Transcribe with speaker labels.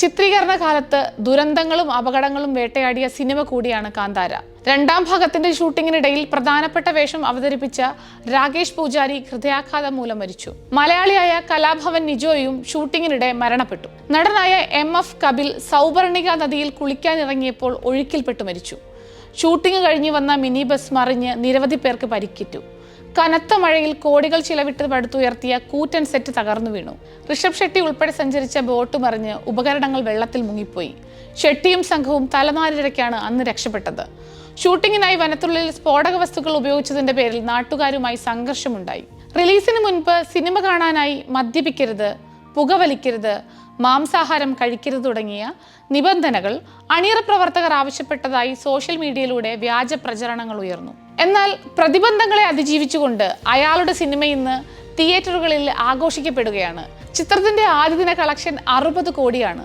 Speaker 1: ചിത്രീകരണ കാലത്ത് ദുരന്തങ്ങളും അപകടങ്ങളും വേട്ടയാടിയ സിനിമ കൂടിയാണ് കാന്താര. രണ്ടാം ഭാഗത്തിന്റെ ഷൂട്ടിങ്ങിനിടയിൽ പ്രധാനപ്പെട്ട വേഷം അവതരിപ്പിച്ച രാകേഷ് പൂജാരി ഹൃദയാഘാതം മൂലം മരിച്ചു. മലയാളിയായ കലാഭവൻ നിജോയും ഷൂട്ടിങ്ങിനിടെ മരണപ്പെട്ടു. നടനായ എം എഫ് കപിൽ സൗവർണിക നദിയിൽ കുളിക്കാനിറങ്ങിയപ്പോൾ ഒഴുക്കിൽപ്പെട്ടു മരിച്ചു. ഷൂട്ടിംഗ് കഴിഞ്ഞ് വന്ന മിനി ബസ് മറിഞ്ഞ് നിരവധി പേർക്ക് പരിക്കേറ്റു. കനത്ത മഴയിൽ കോടികൾ ചിലവിട്ട് പടുത്തുയർത്തിയ കൂറ്റൻ സെറ്റ് തകർന്നു വീണു. ഋഷഭ് ഷെട്ടി ഉൾപ്പെടെ സഞ്ചരിച്ച ബോട്ട് മറിഞ്ഞ് ഉപകരണങ്ങൾ വെള്ളത്തിൽ മുങ്ങിപ്പോയി. ഷെട്ടിയും സംഘവും തലനാരിഴയ്ക്കാണ് അന്ന് രക്ഷപ്പെട്ടത്. ഷൂട്ടിങ്ങിനായി വനത്തുള്ളിൽ സ്ഫോടക വസ്തുക്കൾ ഉപയോഗിച്ചതിന്റെ പേരിൽ നാട്ടുകാരുമായി സംഘർഷമുണ്ടായി. റിലീസിന് മുൻപ് സിനിമ കാണാനായി മദ്യപിക്കരുത് പുകവലിക്കരുത് മാംസാഹാരം കഴിക്കരുത് തുടങ്ങിയ നിബന്ധനകൾ അണിയറ പ്രവർത്തകർ ആവശ്യപ്പെട്ടതായി സോഷ്യൽ മീഡിയയിലൂടെ വ്യാജ പ്രചരണങ്ങൾ ഉയർന്നു. എന്നാൽ പ്രതിബന്ധങ്ങളെ അതിജീവിച്ചുകൊണ്ട് അയാളുടെ സിനിമ ഇന്ന് തിയേറ്ററുകളിൽ ആഘോഷിക്കപ്പെടുകയാണ്. ചിത്രത്തിന്റെ ആദ്യ ദിന കളക്ഷൻ അറുപത് കോടിയാണ്.